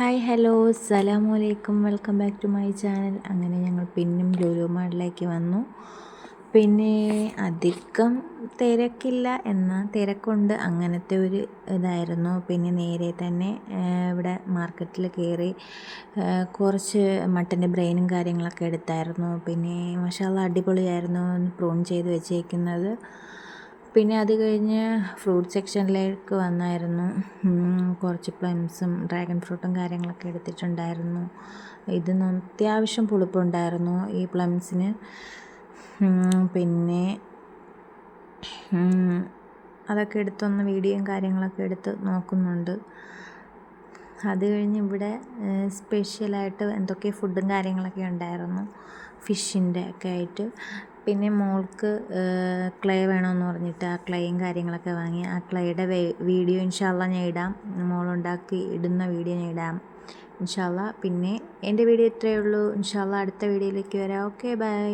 Hi hello. അസ്സലാമു അലൈക്കും. Welcome back to my channel. അങ്ങനെ ഞങ്ങൾ പിന്നും ലുലു മാളിലേക്ക് വന്നു. പിന്നെ അധികം തിരക്കില്ല. എന്നാൽ തിരക്കുണ്ട്. അങ്ങനത്തെ ഒരു ഇതായിരുന്നു. പിന്നെ നേരെ തന്നെ ഇവിടെ മാർക്കറ്റിൽ കയറി കുറച്ച് മട്ടന്റെ ബ്രെയിനും കാര്യങ്ങളൊക്കെ എടുത്തായിരുന്നു. പിന്നെ മഷാല അടിപൊളിയായിരുന്നു. പ്രൂൺ ചെയ്ത് വെച്ചേക്കുന്നത്. പിന്നെ അത് കഴിഞ്ഞ് ഫ്രൂട്ട് സെക്ഷനിലേക്ക് വന്നായിരുന്നു. കുറച്ച് പ്ലംസും ഡ്രാഗൺ ഫ്രൂട്ടും കാര്യങ്ങളൊക്കെ എടുത്തിട്ടുണ്ടായിരുന്നു. ഇതിന് അത്യാവശ്യം പുളിപ്പുണ്ടായിരുന്നു ഈ പ്ലംസിന് പിന്നെ അതൊക്കെ എടുത്തൊന്ന് വീഡിയോയും കാര്യങ്ങളൊക്കെ എടുത്ത് നോക്കുന്നുണ്ട്. അത് കഴിഞ്ഞ് ഇവിടെ സ്പെഷ്യലായിട്ട് എന്തൊക്കെ ഫുഡും കാര്യങ്ങളൊക്കെ ഉണ്ടായിരുന്നു. ഫിഷിന്റെ ഒക്കെ ആയിട്ട്. പിന്നെ മോൾക്ക് ക്ലേ വേണമെന്ന് പറഞ്ഞിട്ട് ആ ക്ലേയും കാര്യങ്ങളൊക്കെ വാങ്ങി. ആ ക്ലേയുടെ വീഡിയോ ഇൻഷാല്ല ഞാൻ ഇടാം. മോളുണ്ടാക്കി ഇടുന്ന വീഡിയോ ഞാൻ ഇടാം ഇൻഷാല്ല പിന്നെ എന്റെ വീഡിയോ ഇത്രയേ ഉള്ളൂ. ഇൻഷാല്ല അടുത്ത വീഡിയോയിലേക്ക് വരാം. Okay bye.